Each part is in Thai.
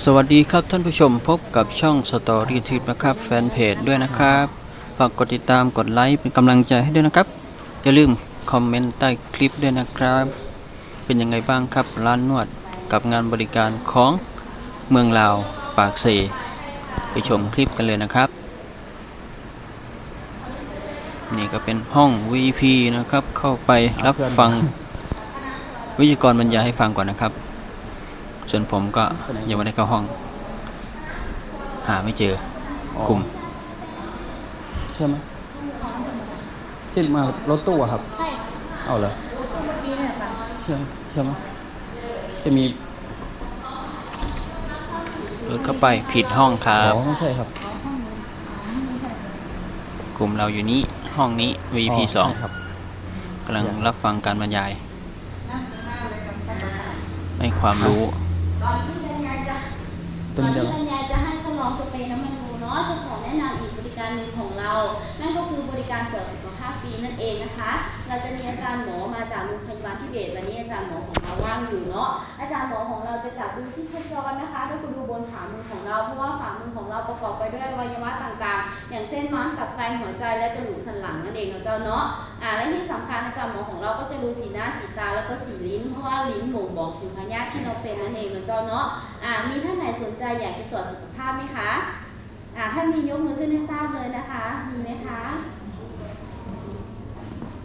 สวัสดีครับท่านผู้ชมพบกับช่องสตอรี่ทิปนะครับแฟนเพจด้วยนะครับฝากกดติดตามกดไลค์เป็นกำลังใจให้ด้วยนะครับ อย่าลืมคอมเมนต์ใต้คลิปด้วยนะครับ เป็นยังไงบ้างครับร้านนวดกับงานบริการของเมืองลาวปากเซไปชมคลิปกันเลยนะครับ นี่ก็เป็นห้อง VP นะครับเข้าไปรับฟังวิทยากรบรรยายให้ฟังก่อนนะครับ ส่วนผมก็ยังไม่ได้เข้าห้อง หาไม่เจอกลุ่ม ใช่ไหมที่มารถตู้อะครับ ใช่เอาเหรอเมื่อกี้เนี่ยค่ะใช่ใช่ไหมจะมีเปิดเข้าไปผิดห้องคอ๋รับ อไม่ใช่ครับกลุ่มเราอยู่นี้ห้องนี้ VP ใช่ครับ2กำลังรับฟังการบรรยายให้ความรู้ ก่อนที่บรรยายจะตัวนี้ก่เดีอยวนที่บรรยายจะให้ทดลองสเปรย์น้ำมันงูเนาะจะขอแนะนำอีกบริการหนึ่งของเรา นั่นก็คือบริการตรวจสุขภาพฟรีนั่นเองนะคะ เราจะมีอาจารย์หมอมาจากโรงพยาบาลทิเบตวันนี้อาจารย์หมอของเราว่างอยู่เนาะ อาจารย์หมอของเราจะจับดูซิพจรนะคะด้วยดูบนฝ่ามือของเรา เพราะว่าฝ่ามือของเราประกอบไปด้วยอวัยวะต่างๆ อย่างเส้นม้ามตับไตหัวใจและกระดูกสันหลังนั่นเองเนาะเจ้าเนาะอ่าและที่สำคัญอาจารย์หมอของเราก็จะดูสีหน้าสีตาแล้วก็สีลิ้น เพราะว่าลิ้นบ่งบอกถึงพยาธิที่เราเป็นนั่นเองนะเจ้าเนาะอ่ามีท่านไหนสนใจอยากจะตรวจสุขภาพไหมคะ อ่าถ้ามียกมือขึ้นให้ทราบเลยนะคะ มีไหมคะ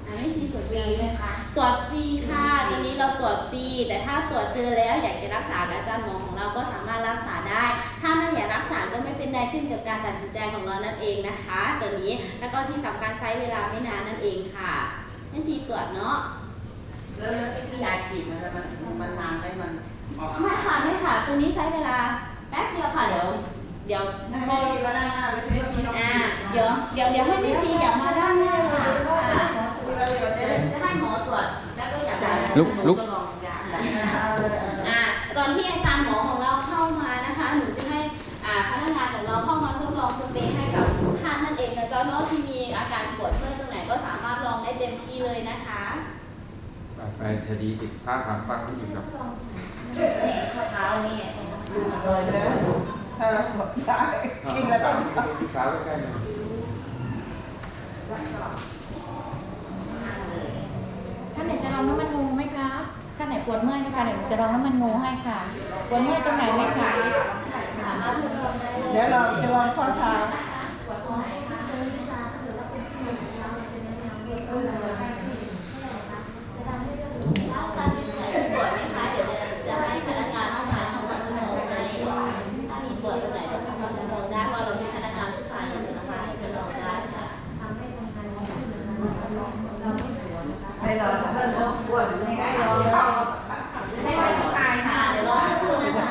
อ่าไม่ซีสนใจไหมคะ ตรวจฟรีค่ะ ตอนนี้เราตรวจฟรี แต่ถ้าตรวจเจอแล้วอยากจะรักษากับอาจารย์หมอของเราก็สามารถรักษาได้ ถ้าไม่อยากรักษาก็ไม่เป็นไรขึ้นกับการตัดสินใจของเรานั่นเองนะคะ ตัวนี้ แล้วก็ที่สำคัญใช้เวลาไม่นานนั่นเองค่ะไม่ซีตรวจเนาะแล้วแล้วไอ้ที่ยาฉีดมันจะมันมันนานไหมมันออกไม่ค่ะไม่ค่ะ ตัวนี้ใช้เวลาแป๊บเดียวค่ะเดี๋ยว เดี๋ยวไม่ไม่ฉีดก็ได้นะไม่ใช่ว่าฉีดต้องอ่าฉีดเดี๋ยวเดี๋ยวเดี๋ยวให้พี่ซีอย่ามาด้านหน้าค่ะอ่าคุยแล้วเดี๋ยวจะได้จะให้หมอตรวจแล้วก็อยากจ่ายลุกลุกต้องลองยาอ่าก่อนที่อาจารย์หมอของเราเข้ามานะคะ หนูจะให้อ่าพนักงานของเราเข้ามาทดลองสเปรย์ให้กับทุกท่านนั่นเองนะเจ้าเนาะที่มีอาการปวดเมื่อยตรงไหนก็สามารถลองได้เต็มที่เลยนะคะ ไปคดีติดค่าถามฟังอยู่ครับนี่ข้อเท้านี่ดูเลยนะ ถ้าเรากดได้กินแล้วต้องขาใกล้ๆหน่อยท่านไหนจะลองน้ำมันงูไหมคะท่านไหนปวดเมื่อยไหมคะเดี๋ยวหนูจะลองน้ำมันงูให้ค่ะ ปวดเมื่อยตรงไหนไหมคะ เดี๋ยวเราจะลองข้อเท้าถ้าอาจารย์มีไหนปวดไหมคะเดี๋ยวจะให้พนักงานผู้ชายเข้ามาทดลองให้ถ้ามีปวดตรงไหนก็สามารถทดลองได้เพราะเรามีพนักงานผู้ชายอยู่นะคะให้ทดลองได้ค่ะ ให้เราจะเพิ่มตัวอ้วนนี่ให้เราเข้า ให้ผู้ชายค่ะ เดี๋ยวรอสักครู่นะคะ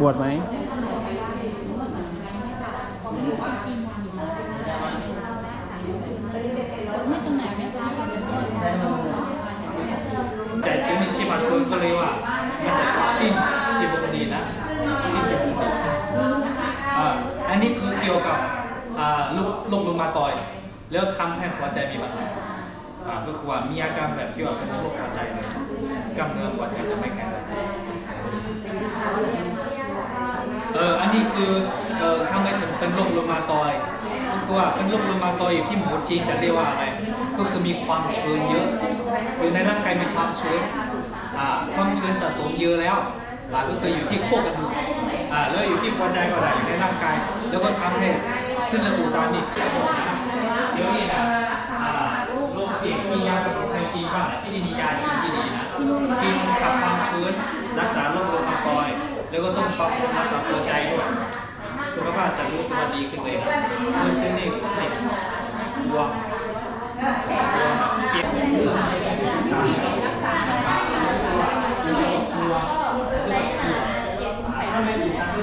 ปวดไหมปวดเมื่อยตรงไหนไมคะแต่ที่มันชิมันจูนก็เลยว่ามันจะติ้นที่ปกตินะติ้นเป็นปกติอ่าอันนี้คือเกี่ยวกับอ่าโรคโรครูมาต่อย แล้วทำให้หัวใจมีปัญหาก็คือว่ามีอาการแบบที่ว่าเป็นโรคหัวใจเลยกล้ามเนื้อหัวใจจะไม่แข็งแรง คือเออทำไมถึงเป็นโรครูมาตอยก็คือว่าเป็นโรครูมาตอยอยู่ที่หมอจีนจะเรียกว่าอะไร ก็คือมีความชื้นเยอะ อยู่ในร่างกายมีความชื้นอ่าความชื้นสะสมเยอะแล้วอ่าก็คืออยู่ที่โคกระดูกอ่าแล้วอยู่ที่หัวใจก็ได้อยู่ในร่างกาย แล้วก็ทำให้เส้นเลือดอุดตันนี่เดี๋ยวนี้นะอ่าโรคเอดส์มียาสมุนไพรจีนบ้างที่นี่มียาจีนที่ดีนะกินขับความชื้นรักษาโรคโรมาตอย แล้วก็ต้องปรับรักษาหัวใจด้วยสุขภาพจะรู้สึกว่าดีขึ้นเลยนะเริ่มต้นนี่นี่บวมบวมแบบเปลี่ยนทำไมอยู่ทางนี้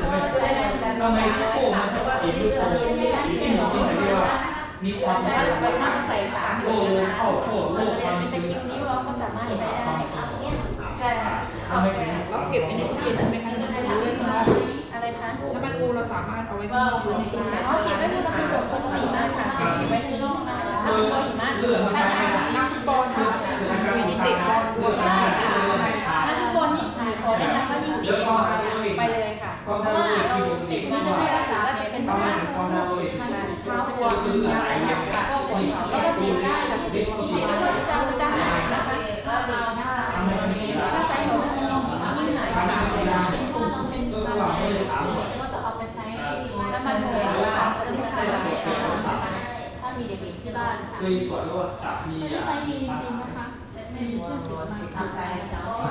ทำไมโค้งมันจะตีลูกโป่งอยู่ที่หมู่ที่ไหนที่ว่ามีความชื้นใส่สามโอ้เข้าโค้งโลกความเป็นชื้ตะนคริวนิ้วเราก็สามารถใช้ได้ค่ะใช่ค่ะทำไมถึงเราเก็บไว้ในตู้เย็นใช่ไหม คะคะแล้วมันงูเราสามารถเอาไว้ข้างนอกหรือในตู้เย็นอ๋อเก็บไว้ดูสมุดปกติได้ค่ะเก็บไว้ในนี้นะคะถ้าพอหิมะถ้าได้น้ำบอลค่ะมีนิติบอลบนได้ใช่ไหมคะถ้าทุกคนนี่ขอแนะนำว่ายิ่งติดไปเลยค่ะเพราะว่าเราติดมันจะช่วยรักษาว่าจะเป็นเพราะว่าเท้าบวมยาสายยาค่ะแล้วก็สีได้ค่ะสีสีแล้วก็จะมันจะหายนะคะถ้าใช้ของมันยิ่งหาย ค่ะก็จะเอาไปใช้น้ำมันโถค่ะสมุนไพรถ้ามีเด็กๆที่บ้านค่ะเคยก่อนว่าจับมีใช้ดีจริงๆนะคะ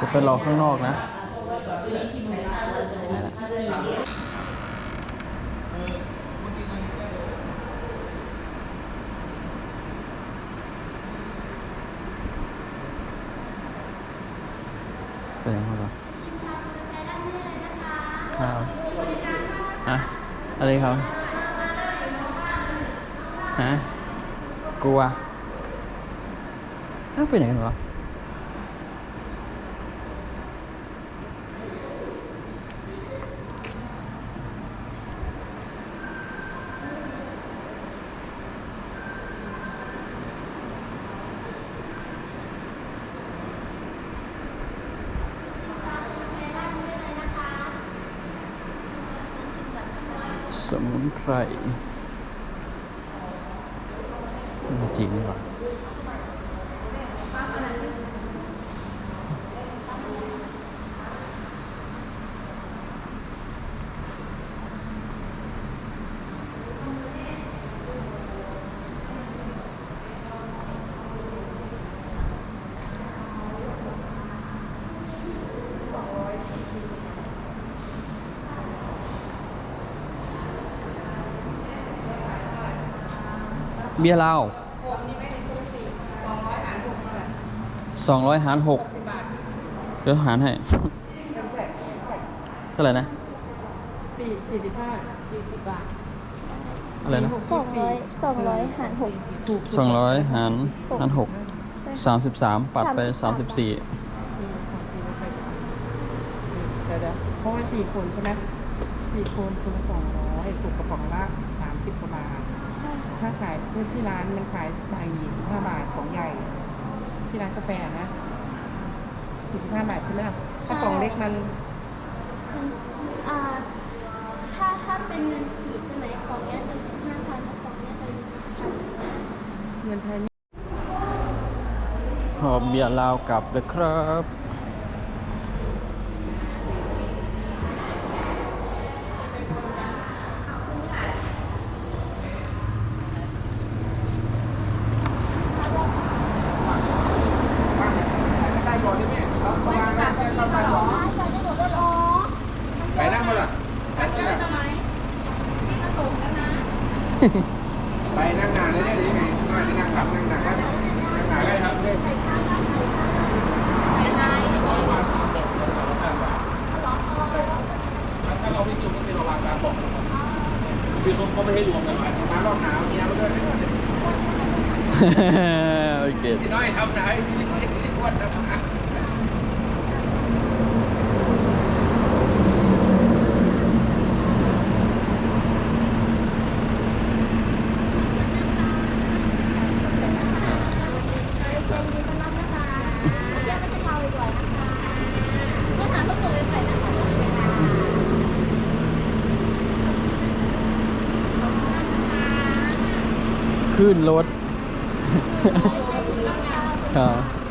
จะไปรอข้างนอกนะเป็นยังไงบ้า อะไรครับฮะกลัวอ้าวไปไหนกันเหรอ สมุนไพรไม่จริงหรือเปล่า เบียร์ลาวสองร้อยหารหกเดี๋ยวหารให้ เท่าไหร่นะสี่สี่สิบห้าอะไรนะสองร้อยสองร้อยหารหกสองร้อยหารหารหกสามสิบสามปัดไปสามสิบสี่เดี๋ยวเดี๋ยวเพราะว่าสี่คนใช่ไหมสี่คนคนละสองร้อยตกกระป๋องละ ถ้าขายที่ที่ร้านมันขายใส่สิบห้าบาทของใหญ่ ที่ร้านกาแฟนะสี่สิบห้าบาทใช่ไหมล่ะถ้ากล่องเล็กมันมันอ่าถ้าถ้าเป็นเงินกีบใช่ไหมของเนี้ยเป็นสิบห้าพันของเนี้ยเป็นพันเงินไทยนี่หอบเบียร์ลาวกลับเลยครับ ไปนั่งมาล่ะ ไปนั่งนานเลยเนี่ยหรือยังไงไปนั่งหลับนั่งหนักนั่งนาได้ครับถ้าเราไม่จุดก็คือเราวางตามบอกคือเขาเขาไม่ให้รวมกันมารอบหนาวเนี่ยเราด้วยไม่ด้โอเคพี่น้อยทำไหนพี่อ้วนทำไหน ขึ้นรถครับ